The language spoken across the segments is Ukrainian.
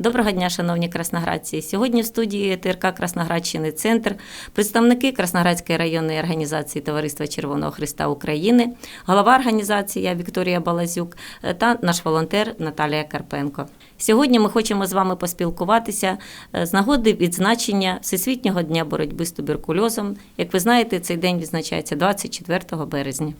Доброго дня, шановні красноградці. Сьогодні в студії ТРК Красноградщини Центр, представники Красноградської районної організації Товариства Червоного Христа України, голова організації Вікторія Балазюк та наш волонтер Наталія Карпенко. Сьогодні ми хочемо з вами поспілкуватися е, з нагоди відзначення Всесвітнього дня боротьби з туберкульозом. Як ви знаєте, цей день відзначається 24 березня.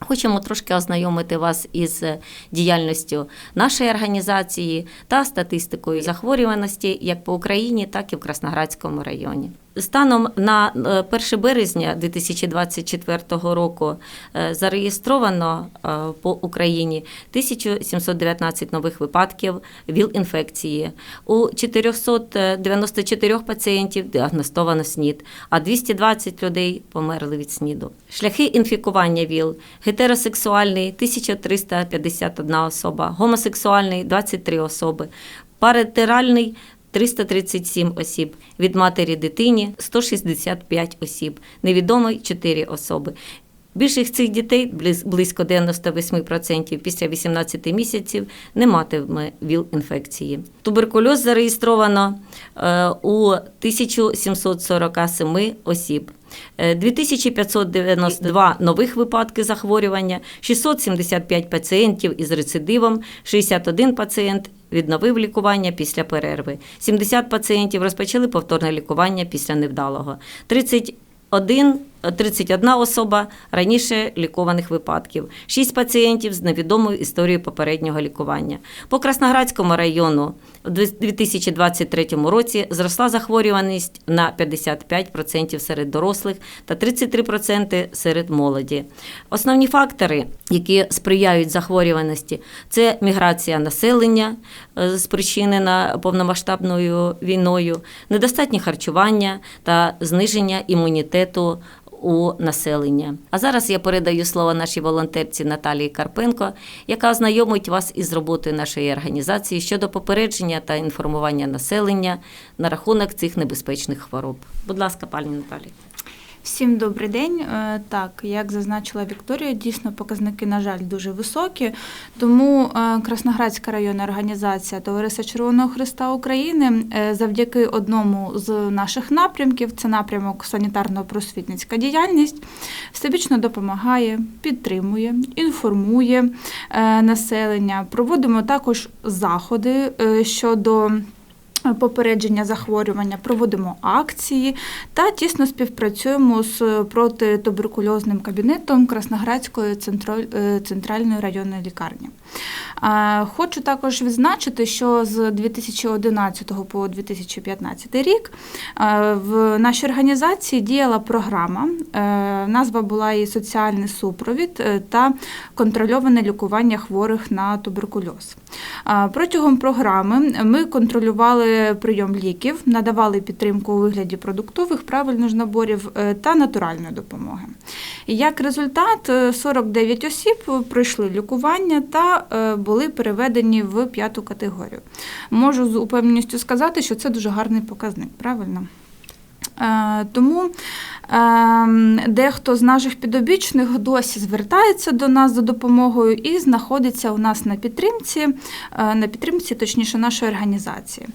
Хочемо трошки ознайомити вас із е, діяльністю нашої організації та статистикою захворюваності як по Україні, так і в Красноградському районі. Станом на е, 1 березня 2024 року е, зареєстровано е, по Україні 1719 нових випадків ВІЛ-інфекції. У 494 пацієнтів діагностовано СНІД, а 220 людей померли від СНІДу. Шляхи інфікування ВІЛ – гетеросексуальний 1351 особа, гомосексуальний 23 особи, паратеральний 337 осіб, від матері дитині 165 осіб, невідомий 4 особи. Більшість цих дітей, близ- близько 98% після 18 місяців, не матиме ВІЛ-інфекції. Туберкульоз зареєстровано е, у 1747 осіб. Е, 2592 нових випадки захворювання, 675 пацієнтів із рецидивом, 61 пацієнт відновив лікування після перерви, 70 пацієнтів розпочали повторне лікування після невдалого, 31 31 особа раніше лікованих випадків, 6 пацієнтів з невідомою історією попереднього лікування. По Красноградському району у 2023 році зросла захворюваність на 55% серед дорослих та 33% серед молоді. Основні фактори, які сприяють захворюваності, це міграція населення, е, спричинена повномасштабною війною, недостатнє харчування та зниження імунітету у населення. А зараз я передаю слово нашій волонтерці Наталії Карпенко, яка ознайомить вас із роботою нашої організації щодо попередження та інформування населення на рахунок цих небезпечних хвороб. Будь ласка, пані Наталі. Всім добрий день. Е, Так, як зазначила Вікторія, дійсно показники, на жаль, дуже високі. Тому е, Красноградська районна організація Товариства Червоного Христа України е, завдяки одному з наших напрямків, це напрямок санітарно-просвітницька діяльність, всебічно допомагає, підтримує, інформує населення. Проводимо також заходи щодо. Попередження захворювання, проводимо акції та тісно співпрацюємо з протитуберкульозним кабінетом Красноградської е, центральної районної лікарні. Хочу також відзначити, що з 2011 по 2015 рік е, в нашій організації діяла програма. Е, Назва була і соціальний супровід е, та контрольоване лікування хворих на туберкульоз. Протягом програми ми контролювали прийом ліків, надавали підтримку у вигляді продуктових, правильно ж наборів е, та натуральної допомоги. Як результат, е, 49 осіб пройшли лікування та е, були переведені в п'яту категорію. Можу з упевненістю сказати, що це дуже гарний показник, правильно? Е, Тому е, дехто з наших підопічних досі звертається до нас за допомогою і знаходиться у нас на підтримці, е, на підтримці, точніше, нашої організації.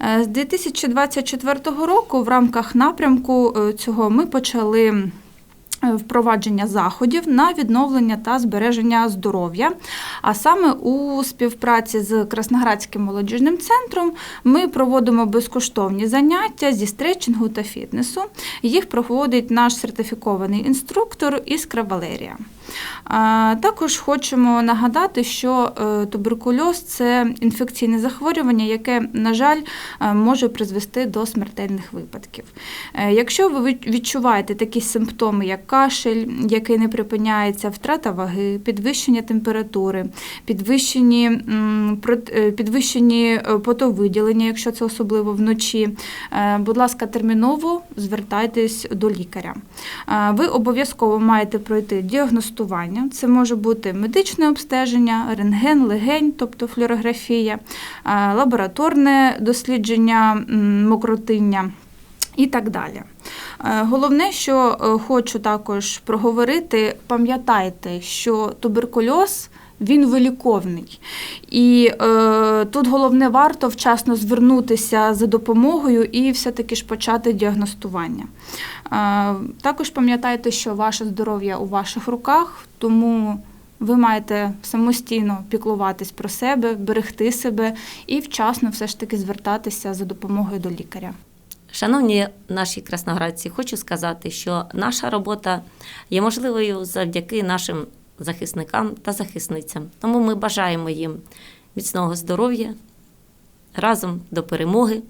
Е, З 2024 року в рамках напрямку цього ми почали. Е, Впровадження заходів на відновлення та збереження здоров'я. А саме у співпраці з Красноградським молодіжним центром ми проводимо безкоштовні заняття зі стретчингу та фітнесу. Їх проводить наш сертифікований інструктор Іскра Валерія. Також хочемо нагадати, що е, туберкульоз це інфекційне захворювання, яке, на жаль, е, може призвести до смертельних випадків. Е, Якщо ви відчуваєте такі симптоми, як кашель, який не припиняється, втрата ваги, підвищення температури, підвищені, підвищені потовиділення, якщо це особливо вночі, будь ласка, терміново звертайтесь до лікаря. Ви обов'язково маєте пройти діагностування. Це може бути медичне обстеження, рентген, легень, тобто флюорографія, е, лабораторне дослідження мокротиння. І так далі. Е, Головне, що е, хочу також проговорити, пам'ятайте, що туберкульоз він виліковний. І е, тут головне варто вчасно звернутися за допомогою і все-таки ж почати діагностування. Е, також пам'ятайте, що ваше здоров'я у ваших руках, тому ви маєте самостійно піклуватись про себе, берегти себе і вчасно все ж таки звертатися за допомогою до лікаря. Шановні наші красноградці, хочу сказати, що наша робота є можливою завдяки нашим захисникам та захисницям. Тому ми бажаємо їм міцного здоров'я разом до перемоги.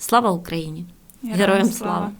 Слава Україні! Героям слава!